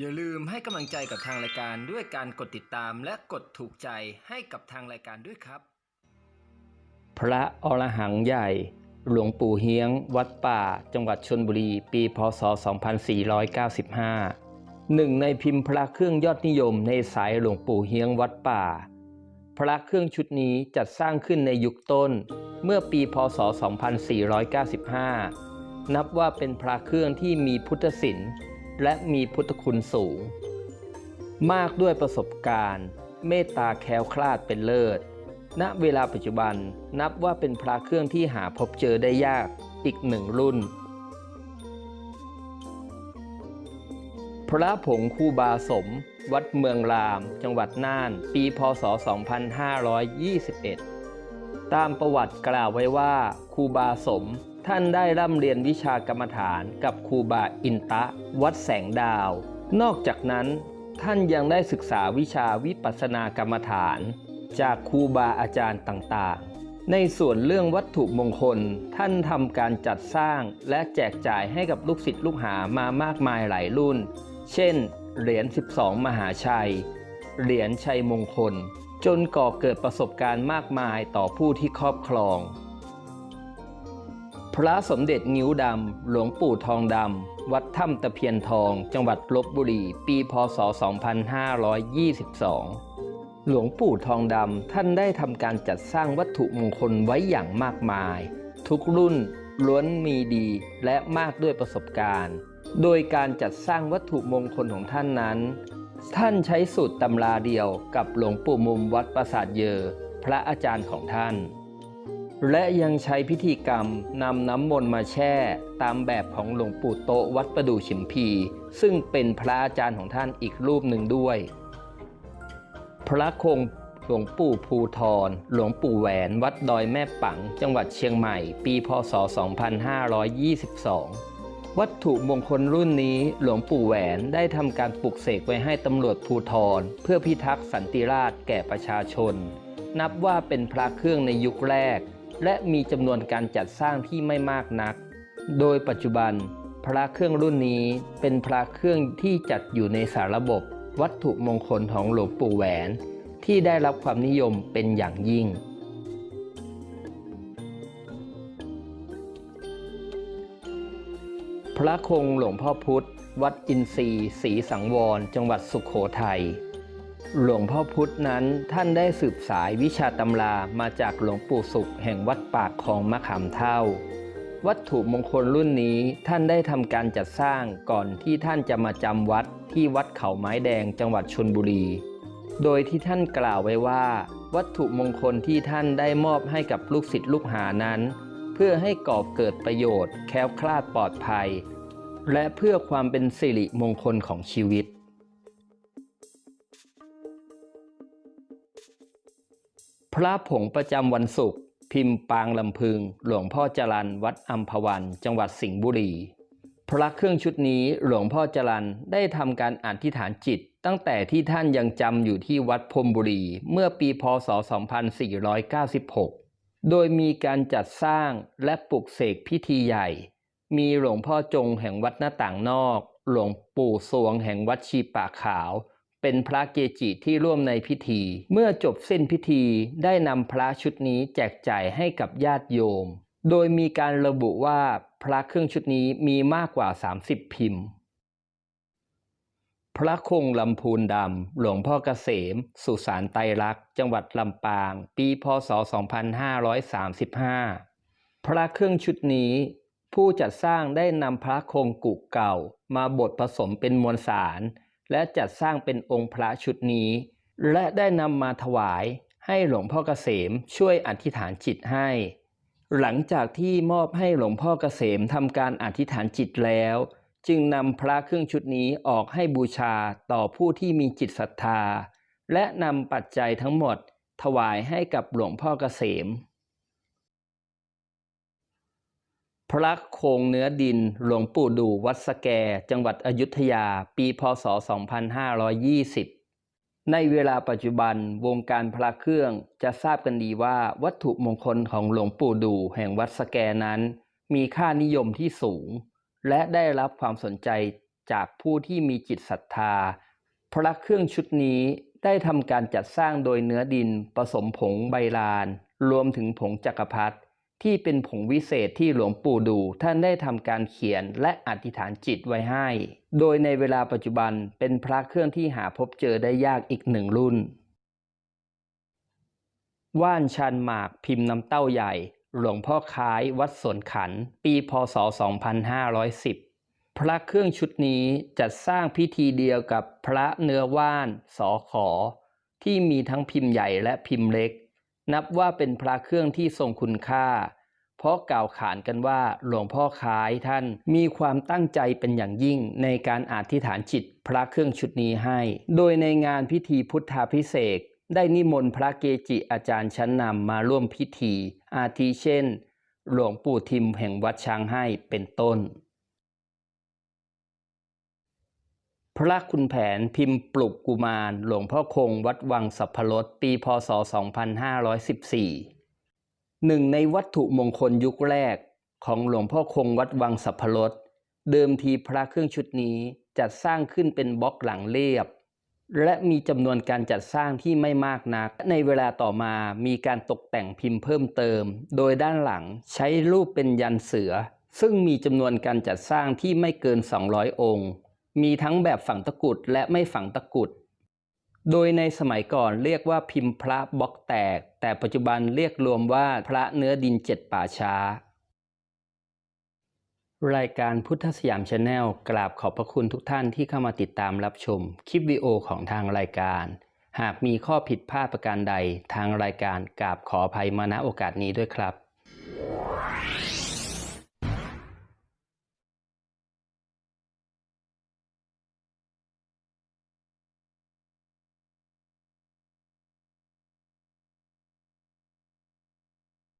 อย่าลืมให้กำลังใจกับทางรายการด้วยการกดติดตามและกดถูกใจให้กับทางรายการด้วยครับ พระอรหังใหญ่ หลวงปู่เฮียง วัดป่า จังหวัดชนบุรี ปี พศ 2495หนึ่งในพิมพ์พระเครื่องยอดนิยมในสายหลวงปู่เฮียงวัดป่า พระเครื่องชุดนี้จัดสร้างขึ้นในยุคต้น เมื่อปี พศ 2495 นับว่าเป็นพระเครื่องที่มีพุทธศิลป์ และมีพุทธคุณสูง มากด้วยประสบการณ์ เมตตาแคล้วคลาดเป็นเลิศ ณ เวลาปัจจุบันนับว่าเป็นพระเครื่องที่หาพบเจอได้ยากอีกหนึ่งรุ่น พระผงคูบาสม วัดเมืองราม จังหวัดน่าน ปี พศ 2521 ตามประวัติกล่าวไว้ว่าคูบาสม ท่านได้ร่ำเรียนวิชากรรมฐานกับครูบาอินตะ วัดแสงดาว นอกจากนั้นท่านยังได้ศึกษาวิชาวิปัสสนากรรมฐาน จากครูบาอาจารย์ต่างๆ ในส่วนเรื่องวัตถุมงคลท่านทำการจัดสร้างและแจกจ่ายให้กับลูกศิษย์ลูกหามามากมายหลายรุ่น เช่น เหรียญ 12 มหาชัย เหรียญชัยมงคล จนก่อเกิดประสบการณ์มากมายต่อผู้ที่ครอบครอง พระสมเด็จงิ้วดำ หลวงปู่ทองดำ วัดถ้ำตะเพียนทอง จังหวัดลบบุรี ปีพศ 2522 หลวงปู่ทองดำ ท่านได้ทำการจัดสร้างวัตถุมงคลไว้อย่างมากมาย ทุกรุ่นล้วนมีดีและมากด้วยประสบการณ์ โดยการจัดสร้างวัตถุมงคลของท่านนั้น ท่านใช้สูตรตำราเดียวกับหลวงปู่มุมวัดปราสาทเยอ พระอาจารย์ของท่าน และยังใช้พิธีกรรมนำน้ำมนต์มาแช่ ตามแบบของหลวงปู่โตวัดประดู่ฉิมพี ซึ่งเป็นพระอาจารย์ของท่านอีกรูปหนึ่งด้วย พระคงหลวงปู่ภูทรหลวงปู่แหวนวัดดอยแม่ปัง จังหวัดเชียงใหม่ ปีพศ 2522 วัตถุมงคลรุ่นนี้หลวงปู่แหวนได้ทำการปลุกเสกไว้ให้ตำรวจภูทรเพื่อพิทักษ์สันติราษฎร์แก่ประชาชน นับว่าเป็นพระเครื่องในยุคแรก และมีจำนวนการจัดสร้างที่ไม่มากนัก โดยปัจจุบัน พระเครื่องรุ่นนี้เป็นพระเครื่องที่จัดอยู่ในสารระบบ วัตถุมงคลของหลวงปู่แหวน ที่ได้รับความนิยมเป็นอย่างยิ่ง พระคงหลวงพ่อพุธ วัดอินทรีย์ศรีสังวร จังหวัดสุขโขทัย หลวงพ่อพุธนั้นท่านได้สืบสายวิชาตำรามาจากหลวงปู่สุขแห่งวัดปากคลองมะขามเท่า วัตถุมงคลรุ่นนี้ท่านได้ทำการจัดสร้างก่อนที่ท่านจะมาจำวัดที่วัดเขาไม้แดงจังหวัดชนบุรี โดยที่ท่านกล่าวไว้ว่า วัตถุมงคลที่ท่านได้มอบให้กับลูกศิษย์ลูกหานั้น เพื่อให้ก่อเกิดประโยชน์แคล้วคลาดปลอดภัย และเพื่อความเป็นสิริมงคลของชีวิต พระผงประจำวันศุกร์พิมพ์ปางลำพึง หลวงพ่อจรันวัดอัมพวัน จังหวัดสิงห์บุรี พระเครื่องชุดนี้หลวงพ่อจรันได้ทำการอธิษฐานจิต ตั้งแต่ที่ท่านยังจำอยู่ที่วัดพรมบุรี เมื่อปีพศ 2496 โดยมีการจัดสร้างและปลุกเสกพิธีใหญ่ มีหลวงพ่อจงแห่งวัดหน้าต่างนอก หลวงปู่สวงแห่งวัดชีป่าขาว เป็นพระเกจิที่ร่วมในพิธี เมื่อจบสิ้นพิธีได้นำพระชุดนี้แจกจ่ายให้กับญาติโยม โดยมีการระบุว่าพระเครื่องชุดนี้มีมากกว่า 30 พิมพ์ พระคงลำพูนดำ หลวงพ่อเกษม สุสานไตรลักษ์ จังหวัดลำปาง ปีพศ 2535 พระเครื่องชุดนี้ผู้จัดสร้างได้นำพระคงกุกเก่ามาบดผสมเป็นมวลสาร และจัดสร้างเป็นองค์พระชุดนี้ และได้นำมาถวายให้หลวงพ่อเกษมช่วยอธิษฐานจิตให้ หลังจากที่มอบให้หลวงพ่อเกษมทำการอธิษฐานจิตแล้ว จึงนำพระเครื่องชุดนี้ออกให้บูชาต่อผู้ที่มีจิตศรัทธา และนำปัจจัยทั้งหมดถวายให้กับหลวงพ่อเกษม พระโคงเนื้อดินหลวงปู่ดูวัดสแก จังหวัดอยุธยา ปีพศ 2520 ในเวลาปัจจุบันวงการพระเครื่องจะทราบกันดีว่าวัตถุมงคลของหลวงปู่ดูแห่งวัดสแกนั้น มีค่านิยมที่สูง และได้รับความสนใจจากผู้ที่มีจิตศรัทธา พระเครื่องชุดนี้ได้ทำการจัดสร้างโดยเนื้อดินผสมผงใบลาน รวมถึงผงจักรพรรดิ ที่เป็นผงวิเศษที่หลวงปู่ดู ท่านได้ทำการเขียนและอธิษฐานจิตไว้ให้ โดยในเวลาปัจจุบันเป็นพระเครื่องที่หาพบเจอได้ยากอีกหนึ่งรุ่น ว่านชันหมากพิมพ์น้ำเต้าใหญ่ หลวงพ่อคล้ายวัดสวนขัน ปีพศ 2510 พระเครื่องชุดนี้จัดสร้างพิธีเดียวกับพระเนื้อว่านสอขอ ที่มีทั้งพิมพ์ใหญ่และพิมพ์เล็ก นับว่าเป็นพระเครื่องที่ทรงคุณค่า เพราะกล่าวขานกันว่าหลวงพ่อคล้ายท่านมีความตั้งใจเป็นอย่างยิ่งในการอธิษฐานจิตพระเครื่องชุดนี้ให้ โดยในงานพิธีพุทธาพิเศษได้นิมนต์พระเกจิอาจารย์ชั้นนำมาร่วมพิธี อาทิเช่น หลวงปู่ทิมแห่งวัดช้างให้เป็นต้น พระคุณแผนพิมพ์ปลุกกุมาร หลวงพ่อคงวัดวังสัพพรสปีพศ 2514 หนึ่งในวัตถุมงคลยุคแรกของหลวงพ่อคงวัดวังสัพพรสเดิมทีพระเครื่องชุดนี้จัดสร้างขึ้นเป็นบล็อกหลังเรียบ และมีจำนวนการจัดสร้างที่ไม่มากนัก ในเวลาต่อมามีการตกแต่งพิมพ์เพิ่มเติม โดยด้านหลังใช้รูปเป็นยันเสือ ซึ่งมีจำนวนการจัดสร้างที่ไม่เกิน 200 องค์ มีทั้งแบบฝังตะกุดและไม่ฝังตะกุด โดยในสมัยก่อนเรียกว่าพิมพ์พระบล็อกแตก แต่ปัจจุบันเรียกรวมว่าพระเนื้อดินเจ็ดป่าช้า รายการพุทธสยามชาแนลกราบขอบพระคุณทุกท่านที่เข้ามาติดตามรับชม คลิปวิดีโอของทางรายการ หากมีข้อผิดพลาดประการใด ทางรายการกราบขออภัยมาณโอกาสนี้ด้วยครับ